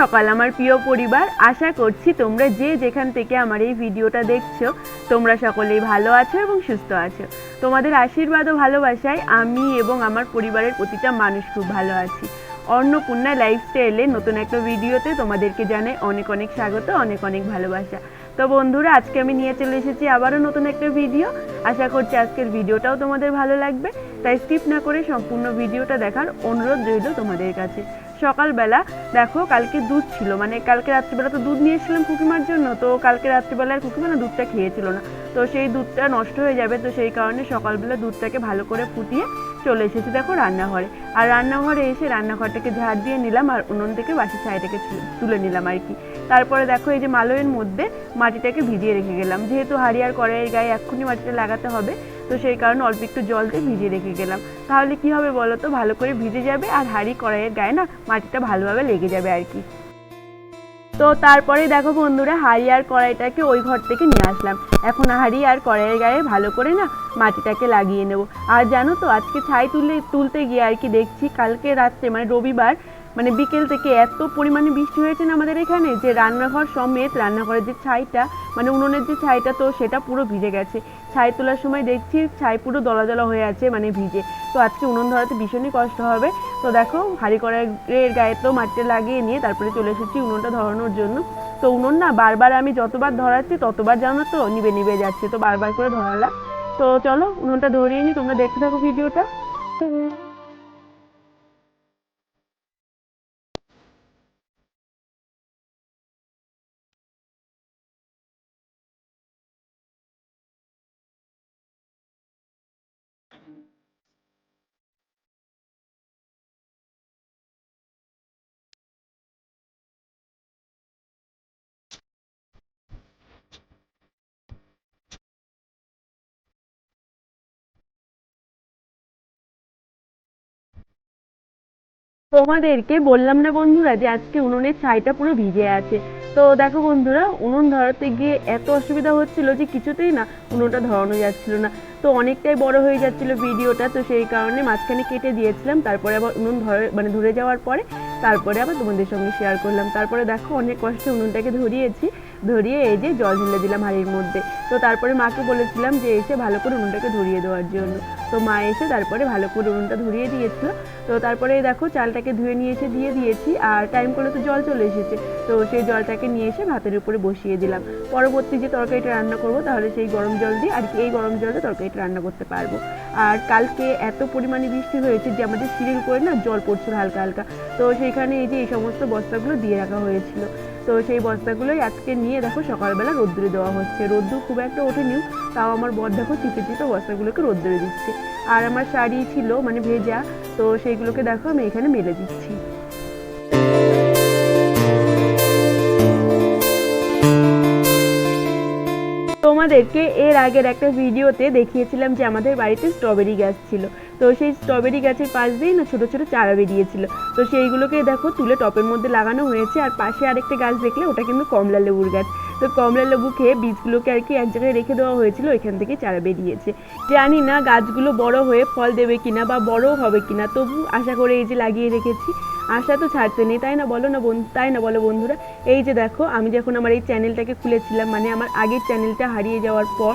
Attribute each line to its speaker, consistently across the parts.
Speaker 1: সকাল, আমার প্রিয় পরিবার। আশা করছি তোমরা যে যেখান থেকে আমার এই ভিডিওটা দেখছ, তোমরা সকলেই ভালো আছো এবং সুস্থ আছো। তোমাদের আশীর্বাদ ও ভালোবাসায় আমি এবং আমার পরিবারের প্রতিটা মানুষ খুব ভালো আছি। অন্নপূর্ণা লাইফস্টাইলে নতুন একটা ভিডিওতে তোমাদেরকে জানাই অনেক অনেক স্বাগত, অনেক অনেক ভালোবাসা। তো বন্ধুরা, আজকে আমি নিয়ে চলে এসেছি আবারও নতুন একটা ভিডিও। আশা করছি আজকের ভিডিওটাও তোমাদের ভালো লাগবে। তাই স্কিপ না করে সম্পূর্ণ ভিডিওটা দেখার অনুরোধ রইল তোমাদের কাছে। সকালবেলা, দেখো কালকে দুধ ছিল মানে কালকে রাত্রিবেলা তো দুধ নিয়ে এসেছিলাম কুকিমার জন্য, তো কালকে রাত্রিবেলার কুকিমা না দুধটা খেয়েছিল না। তো সেই দুধটা নষ্ট হয়ে যাবে, তো সেই কারণে সকালবেলা দুধটাকে ভালো করে ফুটিয়ে চলে এসেছি দেখো রান্নাঘরে। আর রান্নাঘরে এসে রান্নাঘরটাকে ঝাড় দিয়ে নিলাম, আর উনুন থেকে বাসি ছাইটাকে তুলে নিলাম আর কি। তারপরে দেখো এই যে মালয়ের মধ্যে মাটিটাকে ভিজিয়ে রেখে গেলাম। যেহেতু হাড়ি আর কড়াইয়ের গায়ে এক্ষুনি মাটিটা লাগাতে হবে তো সেই কারণে অল্প একটু জল দিয়ে ভিজিয়ে রেখে গেলাম। তাহলে কি হবে বলো তো? ভালো করে ভিজে যাবে আর হাঁড়ি কড়াইয়ের গায়ে না মাটিটা ভালোভাবে লেগে যাবে আর কি। তো তারপরে দেখো বন্ধুরা, হাঁড়ি আর কড়াইটাকে ওই ঘর থেকে নিয়ে আসলাম। এখন হাঁড়ি আর কড়াইয়ের গায়ে ভালো করে না মাটিটাকে লাগিয়ে নেব। আর জানো তো, আজকে ছাই তুলে তুলতে গিয়ে আর কি দেখছি, কালকে রাত্রে মানে রবিবার মানে বিকেল থেকে এত পরিমাণে বৃষ্টি হয়েছে না আমাদের এখানে যে রান্নাঘর সমেত রান্নাঘরের যে ছাইটা মানে উনুনের যে ছাইটা তো সেটা পুরো ভিজে গেছে। ছাই তোলার সময় দেখছি ছাই পুরো দলা দলা হয়ে আছে মানে ভিজে। তো আজকে উনুন ধরাতে ভীষণই কষ্ট হবে। তো দেখো, হাঁড়ি কড়াইয়ের গায়ে তো মাটিটা লাগিয়ে নিয়ে তারপরে চলে এসেছি উনুনটা ধরানোর জন্য। তো উনুন না, বারবার আমি যতবার ধরাচ্ছি ততবার জানো তো, নিবে নিবে যাচ্ছে। তো বারবার করে ধরালাম। তো চলো, উনুনটা ধরিয়ে নি, তোমরা দেখতে থাকো ভিডিওটা। তোমাদেরকে বললাম না বন্ধুরা যে আজকে উনুনের ছাইটা পুরো ভিজে আছে। তো দেখো বন্ধুরা, উনুন ধরাতে গিয়ে এত অসুবিধা হচ্ছিল যে কিছুতেই না উনুনটা ধরানো যাচ্ছিল না। তো অনেকটাই বড় হয়ে যাচ্ছিল ভিডিওটা, তো সেই কারণে মাঝখানে কেটে দিয়েছিলাম, তারপরে আবার উনুন ধরে মানে ধরে যাওয়ার পরে তারপরে আবার তোমাদের সঙ্গে শেয়ার করলাম। তারপরে দেখো অনেক কষ্টে উনুনটাকে ধরিয়েছি, ধরিয়ে এই যে জল ঢেলে দিলাম হাঁড়ির মধ্যে। তো তারপরে মাকে বলেছিলাম যে এসে ভালো করে উনুনটাকে ধরিয়ে দেওয়ার জন্য। তো মা এসে তারপরে ভালো করে উনুনটা ধরিয়ে দিয়েছিল। তো তারপরে দেখো চালটাকে ধুয়ে নিয়ে এসে দিয়ে দিয়েছি আর টাইম করলে তো জল চলে এসেছে। তো সেই জলটাকে নিয়ে এসে ভাতের উপরে বসিয়ে দিলাম। পরবর্তী যে তরকারিটা রান্না করব তাহলে সেই গরম জল দিয়ে আর কি এই গরম জলে তরকারিটা রান্না করতে পারব। আর কালকে এত পরিমাণে বৃষ্টি হয়েছে যে আমাদের সিঁড়ির উপরে না জল পড়ছিল হালকা হালকা। তো সেইখানে এই যে এই সমস্ত বস্তাগুলো দিয়ে রাখা হয়েছিল। তো সেই বস্তাগুলোই আজকে নিয়ে দেখো সকালবেলা রোদ্দুরে দেওয়া হচ্ছে। রোদ্দুর খুব একটা ওঠেনি, তাও আমার বর দেখো চিপে চিপে বস্তাগুলোকে রোদ্দুরে দিচ্ছে। আর আমার শাড়ি ছিল মানে ভেজা, তো সেইগুলোকে দেখো আমি এখানে মেলে দিচ্ছি। তোমাদেরকে এর আগের একটা ভিডিওতে দেখিয়েছিলাম যে আমাদের বাড়িতে স্ট্রবেরি গাছ ছিল। তো সেই স্ট্রবেরি গাছের পাশ দিয়েই না ছোটো ছোটো চারা বেরিয়েছিল। তো সেইগুলোকে দেখো তুলে টপের মধ্যে লাগানো হয়েছে, আর পাশে আরেকটা গাছ দেখলে ওটা কিন্তু কমলা লেবুর গাছ। তো কমলা লেবু খেয়ে বীজগুলোকে আর কি এক জায়গায় রেখে দেওয়া হয়েছিল এখান থেকে চারা বেরিয়েছে। জানি না গাছগুলো বড় হয়ে ফল দেবে কিনা বা বড় হবে কিনা, তবু আশা করে এই যে লাগিয়ে রেখেছি। আশা তো ছাড়তে নেই, তাই না বলো না বন্ধু তাই না বলো বন্ধুরা? এই যে দেখো, আমি যখন আমার এই চ্যানেলটাকে খুলেছিলাম মানে আমার আগের চ্যানেলটা হারিয়ে যাওয়ার পর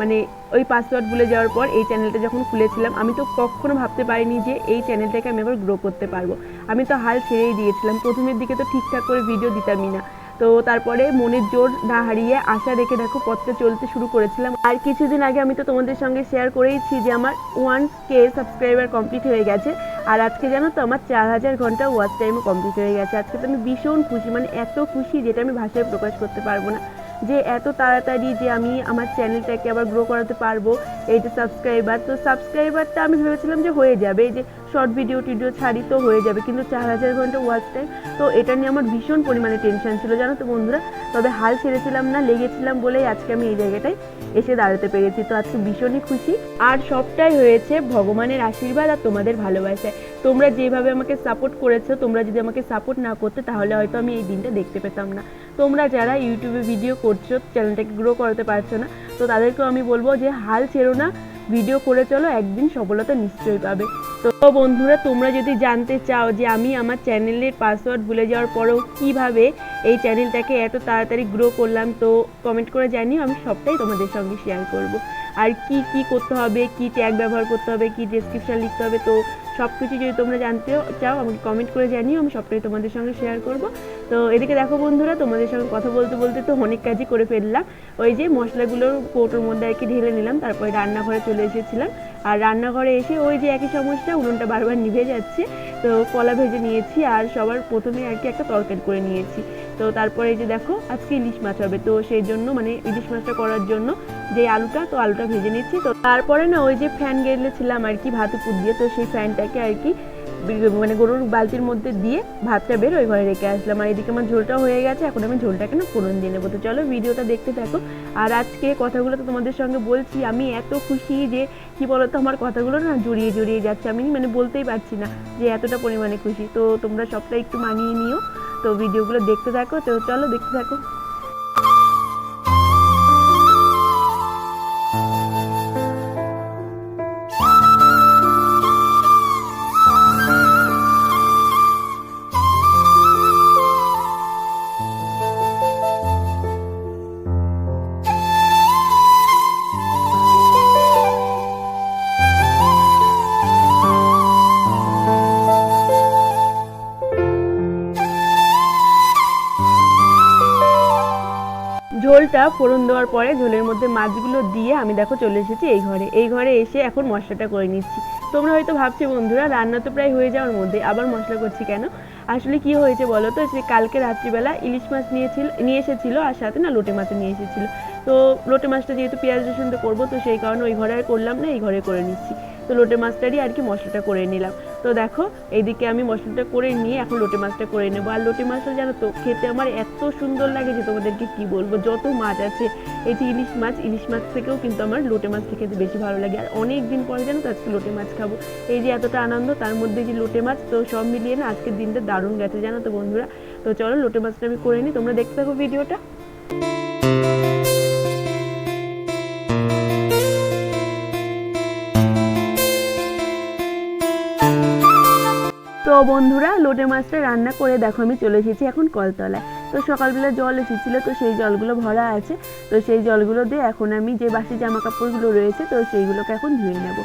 Speaker 1: মানে ওই পাসওয়ার্ড ভুলে যাওয়ার পর এই চ্যানেলটা যখন খুলেছিলাম, আমি তো কখনো ভাবতে পারিনি যে এই চ্যানেলটাকে আমি আবার গ্রো করতে পারব। আমি তো হাল ছেড়েই দিয়েছিলাম। প্রথমের দিকে তো ঠিকঠাক করে ভিডিও দিতামই না। তো তারপরে মনের জোর না হারিয়ে আশা রেখে দেখো পথটা চলতে শুরু করেছিলাম। আর কিছুদিন আগে আমি তো তোমাদের সঙ্গে শেয়ার করেইছি যে আমার ওয়ান কে সাবস্ক্রাইবার কমপ্লিট হয়ে গেছে। আর আজকে জানো তো আমার চার হাজার ঘণ্টা ওয়াচ টাইমও কমপ্লিট হয়ে গেছে। আজকে তো আমি ভীষণ খুশি মানে এত খুশি যেটা আমি ভাষায় প্রকাশ করতে পারব না। যে এত তাড়াতাড়ি যে আমি আমার চ্যানেলটাকে আবার গ্রো করাতে পারব, এই যে সাবস্ক্রাইবার তো সাবস্ক্রাইবারটা আমি ভেবেছিলাম যে হয়ে যাবে, এই যে শর্ট ভিডিও টিডিও ছাড়ি তো হয়ে যাবে। কিন্তু চার হাজার ঘণ্টা ওয়াচ টাইম তো এটা নিয়ে আমার ভীষণ পরিমাণে টেনশন ছিল, জানো তো বন্ধুরা? তবে হাল ছেড়েছিলাম না, লেগেছিলাম বলেই আজকে আমি এই জায়গাটায় এসে দাঁড়াতে পেরেছি। তো আজকে ভীষণই খুশি। আর সবটাই হয়েছে ভগবানের আশীর্বাদ আর তোমাদের ভালোবাসায়। তোমরা যেভাবে আমাকে সাপোর্ট করেছ, তোমরা যদি আমাকে সাপোর্ট না করতে, তাহলে হয়তো আমি এই দিনটা দেখতে পেতাম না। তোমরা যারা ইউটিউবে ভিডিও করছ চ্যানেলটাকে গ্রো করতে পারছ না, তো তাদেরকেও আমি বলব যে হাল ছেড়ো না ভিডিও করে চলো, একদিন সফলতা নিশ্চয়ই পাবে। তো বন্ধুরা, তোমরা যদি জানতে চাও যে আমি আমার চ্যানেলের পাসওয়ার্ড ভুলে যাওয়ার পরেও কীভাবে এই চ্যানেলটাকে এত তাড়াতাড়ি গ্রো করলাম, তো কমেন্ট করে জানিও, আমি সবটাই তোমাদের সঙ্গে শেয়ার করব। আর কি কি করতে হবে, কি ট্যাগ ব্যবহার করতে হবে, কি ডেসক্রিপশন লিখতে হবে, তো সব কিছু যদি তোমরা জানতে চাও, আমাকে কমেন্ট করে জানিও, আমি সবটাই তোমাদের সঙ্গে শেয়ার করব। তো এদিকে দেখো বন্ধুরা, তোমাদের সঙ্গে কথা বলতে বলতে তো অনেক কাজই করে ফেললাম। ওই যে মশলাগুলোর কৌটোর মধ্যে আর কি ঢেলে নিলাম, তারপরে রান্নাঘরে চলে এসেছিলাম। আর রান্নাঘরে এসে ওই যে একই সমস্যা, উনুনটা বারবার নিভে যাচ্ছে। তো কলা ভেজে নিয়েছি, আর সবার প্রথমে আর কি একটা তরকারি করে নিয়েছি। তো তারপরে এই যে দেখো, আজকে ইলিশ মাছ হবে। তো সেই জন্য মানে ইলিশ মাছটা করার জন্য যে আলুটা, তো আলুটা ভেজে নিচ্ছি। তো তারপরে না, ওই যে ফ্যান গেলেছিলাম আর কি, ভাত উপর দিয়ে। তো সেই ফ্যানটাকে আর কি মানে গরুর বালতির মধ্যে দিয়ে ভাতটা বের ওই ঘরে রেখে আসলাম। আর এদিকে আমার ঝোলটা হয়ে গেছে, এখন আমি ঝোলটাকে না ফোড়ন দিয়ে নেব। তো চলো ভিডিওটা দেখতে থাকো। আর আজকে কথাগুলো তো তোমাদের সঙ্গে বলছি, আমি এত খুশি যে, কি বলতো, আমার কথাগুলো না জড়িয়ে জড়িয়ে যাচ্ছে। আমি মানে বলতেই পারছি না যে এতটা পরিমাণে খুশি। তো তোমরা সবটা একটু মানিয়ে নিও। তো ভিডিওগুলো দেখতে থাকো তো চলো দেখতে থাকো। ঝোলটা ফোড়ন দেওয়ার পরে ঝোলের মধ্যে মাছগুলো দিয়ে আমি দেখো চলে এসেছি এই ঘরে। এই ঘরে এসে এখন মশলাটা করে নিচ্ছি। তোমরা হয়তো ভাবছ, বন্ধুরা, রান্না তো প্রায় হয়ে যাওয়ার মধ্যে, আবার মশলা করছি কেন? আসলে কি হয়েছে বলো তো? যে কালকে রাত্রিবেলা ইলিশ মাছ নিয়েছিল নিয়ে এসেছিল আর সাথে না লোটে মাছও নিয়ে এসেছিল। তো লোটে মাছটা যেহেতু পেঁয়াজ রসুন তো করব, তো সেই কারণে ওই ঘরে আর করলাম না, এই ঘরে করে নিচ্ছি। তো লোটে মাছটারই আর কি মশলাটা করে নিলাম। তো দেখো, এইদিকে আমি মশলাটা করে নিয়ে এখন লোটে মাছটা করে নেব। আর লোটে মাছটা জানো তো, খেতে আমার এত সুন্দর লাগে যে তোমাদেরকে কি বলব, যত মাছ আছে, এই যে ইলিশ মাছ ইলিশ মাছ থেকেও কিন্তু আমার লোটে মাছটা খেতে বেশি ভালো লাগে। আর অনেক দিন পরে জানো তো, আজকে লোটে মাছ খাব। এই যে এতটা আনন্দ, তার মধ্যে যে লোটে মাছ, তো সব মিলিয়ে না আজকের দিনটা দারুণ গেছে, জানো তো বন্ধুরা। তো চলো লোটে মাছটা আমি করে নিই, তোমরা দেখতে থাকো ভিডিওটা। তো বন্ধুরা, লোটে মাছটা রান্না করে দেখো, আমি চলে এসেছি এখন কলতলায়। তো সকালবেলা জল এসেছিল, তো সেই জলগুলো ভরা আছে। তো সেই জলগুলো দিয়ে এখন আমি যে বাসি জামা কাপড়গুলো রয়েছে, তো সেইগুলোকে এখন ধুয়ে নেব।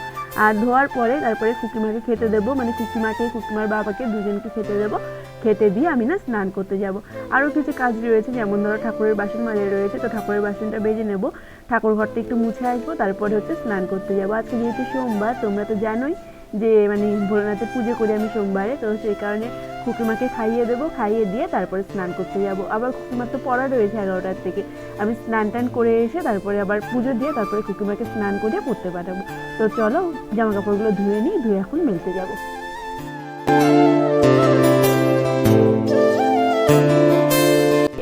Speaker 1: আর ধোয়ার পরে তারপরে কুকিমাকে খেতে দেবো মানে কুকিমাকে, কুকিমার বাবাকে দুজনকে খেতে দেবো। খেতে দিয়ে আমি না স্নান করতে যাব। আরও কিছু কাজ রয়েছে, যেমন ধরো ঠাকুরের বাসন মাজা রয়েছে, তো ঠাকুরের বাসনটা বেজে নেব। ঠাকুর ঘরটা একটু মুছে আসব, তারপরে হচ্ছে স্নান করতে যাব। আজকে যেহেতু সোমবার, তোমরা তো জানোই যে মানে ভোলানাথে পুজো করি আমি সোমবারে, তো সেই কারণে খুকিমাকে খাইয়ে দেবো, খাইয়ে দিয়ে তারপরে স্নান করতে যাব। আবার খুকিমার তো পড়া রয়েছে এগারোটার থেকে। আমি স্নান টান করে এসে তারপরে আবার পুজো দিয়ে তারপরে খুকিমাকে স্নান করিয়ে পড়তে পাঠাবো। তো চলো জামা কাপড়গুলো ধুয়ে নিই, ধুয়ে এখন মেলতে যাব।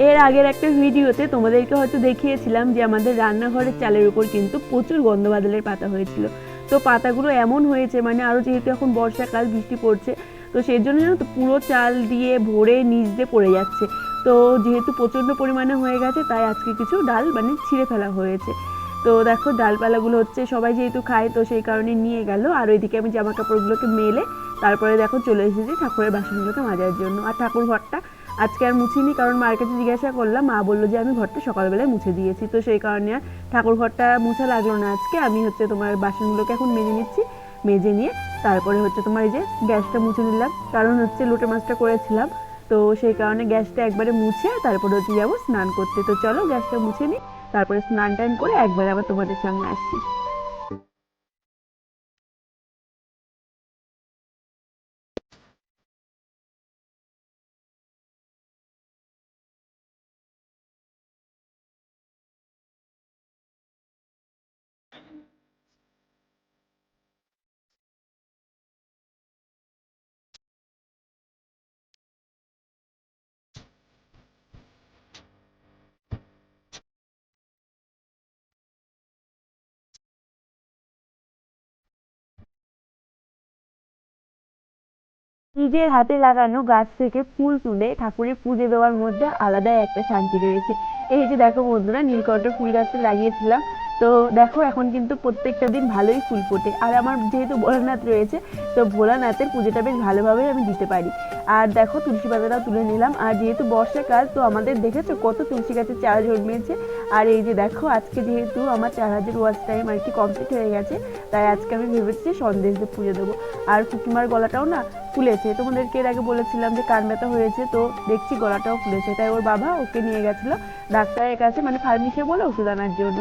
Speaker 1: এর আগের একটা ভিডিওতে তোমাদেরকে হয়তো দেখিয়েছিলাম যে আমাদের রান্নাঘরের চালের উপর কিন্তু প্রচুর গন্ধ বাদলের পাতা হয়েছিল। তো পাতাগুলো এমন হয়েছে মানে আরও যেহেতু এখন বর্ষাকাল, বৃষ্টি পড়ছে, তো সেই জন্য জানো তো পুরো চাল দিয়ে ভরে নিচ দিয়ে পড়ে যাচ্ছে। তো যেহেতু প্রচণ্ড পরিমাণে হয়ে গেছে, তাই আজকে কিছু ডাল মানে ছিঁড়ে ফেলা হয়েছে। তো দেখো ডালপালাগুলো হচ্ছে সবাই যেহেতু খায়, তো সেই কারণে নিয়ে গেল। আর ওইদিকে আমি জামা কাপড়গুলোকে মেলে তারপরে দেখো চলে এসেছি ঠাকুরের বাসনগুলোকে মাজার জন্য। আর ঠাকুর ঘরটা আজকে আর মুছিনি, কারণ মার কাছে জিজ্ঞাসা করলাম, মা বলল যে আমি ঘরটা সকালবেলায় মুছে দিয়েছি। তো সেই কারণে আর ঠাকুর ঘরটা মুছা লাগল না আজকে। আমি হচ্ছে তোমার বাসনগুলোকে এখন মেজে নিচ্ছি, মেজে নিয়ে তারপরে হচ্ছে তোমার এই যে গ্যাসটা মুছে নিলাম। কারণ হচ্ছে লোটে মাছটা করেছিলাম, তো সেই কারণে গ্যাসটা একবারে মুছে তারপরে হচ্ছে যাব স্নান করতে। তো চলো গ্যাসটা মুছে নিই, তারপরে স্নান টান করে একবারে আবার তোমাদের সঙ্গে আসছি। নিজের হাতে লাগানো গাছ থেকে ফুল তুলে ঠাকুরের পুজো দেওয়ার মধ্যে আলাদাই একটা শান্তি রয়েছে। এই যে দেখো বন্ধুরা, নীলকণ্ঠ ফুল গাছটা লাগিয়েছিলাম। তো দেখো, এখন কিন্তু প্রত্যেকটা দিন ভালোই ফুল ফোটে। আর আমার যেহেতু ভোলানাথ রয়েছে, তো ভোলানাথের পুজোটা বেশ ভালোভাবে আমি দিতে পারি। আর দেখো, তুলসী পাতাটাও তুলে নিলাম। আর যেহেতু বর্ষাকাল, তো আমাদের দেখেছ কত তুলসী গাছের চারা জন্মেছে আর এই যে দেখো, আজকে যেহেতু আমার চার হাজার ওয়াচ টাইম আর কি কমপ্লিট হয়ে গেছে, তাই আজকে আমি ভেবেছি সন্দেশ দিয়ে পুজো দেবো। আর কুকিমার গলাটাও না ফুলেছে। তোমাদেরকে এর আগে বলেছিলাম যে কান ব্যথা হয়েছে, তো দেখছি গলাটাও ফুলেছে। তাই ওর বাবা ওকে নিয়ে গেছিল। ডাক্তারের কাছে মানে ফার্মেসি বলে ওষুধ আনার জন্য।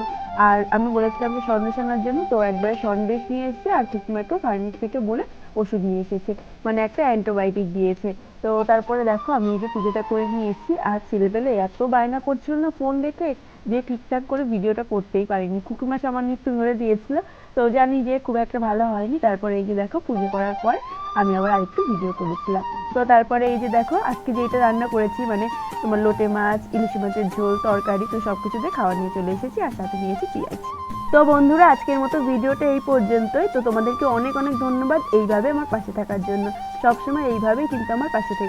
Speaker 1: আর আমি বলেছিলাম যে সন্দেশ আনার জন্য, তো একবারে সন্দেশ নিয়ে এসেছে আর কুকিমাকেও ফার্মেসি থেকে বলে ওষুধ নিয়ে এসেছে। মানে একটা অ্যান্টিবায়োটিক দিয়েছে। তো তারপরে দেখো, আমি এই যে পুজোটা করে নিয়ে এসেছি। আর ছেলেবেলে এত বায়না করছিল না ফোন দেখে যে ঠিকঠাক করে ভিডিওটা করতেই পারিনি। কুকুমা সামান্য একটু ধরে দিয়েছিল। তো জানি যে খুব একটা ভালো হয়নি। তারপরে এই যে দেখো, পুজো করার পর আমি আবার আরেকটু ভিডিও করেছিলাম। তো তারপরে এই যে দেখো, আজকে যেটা রান্না করেছি মানে তোমার লোটে মাছ, ইলিশ মাছের ঝোল, তরকারি, তো সব কিছু দিয়ে খাওয়া নিয়ে চলে এসেছি আর সাথে নিয়েছি পেঁয়াজ। তো বন্ধুরা, আজকের মতো ভিডিওটা এই পর্যন্তই। তো তোমাদেরকে অনেক অনেক ধন্যবাদ এইভাবে আমার পাশে থাকার জন্য। সবসময় এইভাবেই কিন্তু আমার পাশে থেকে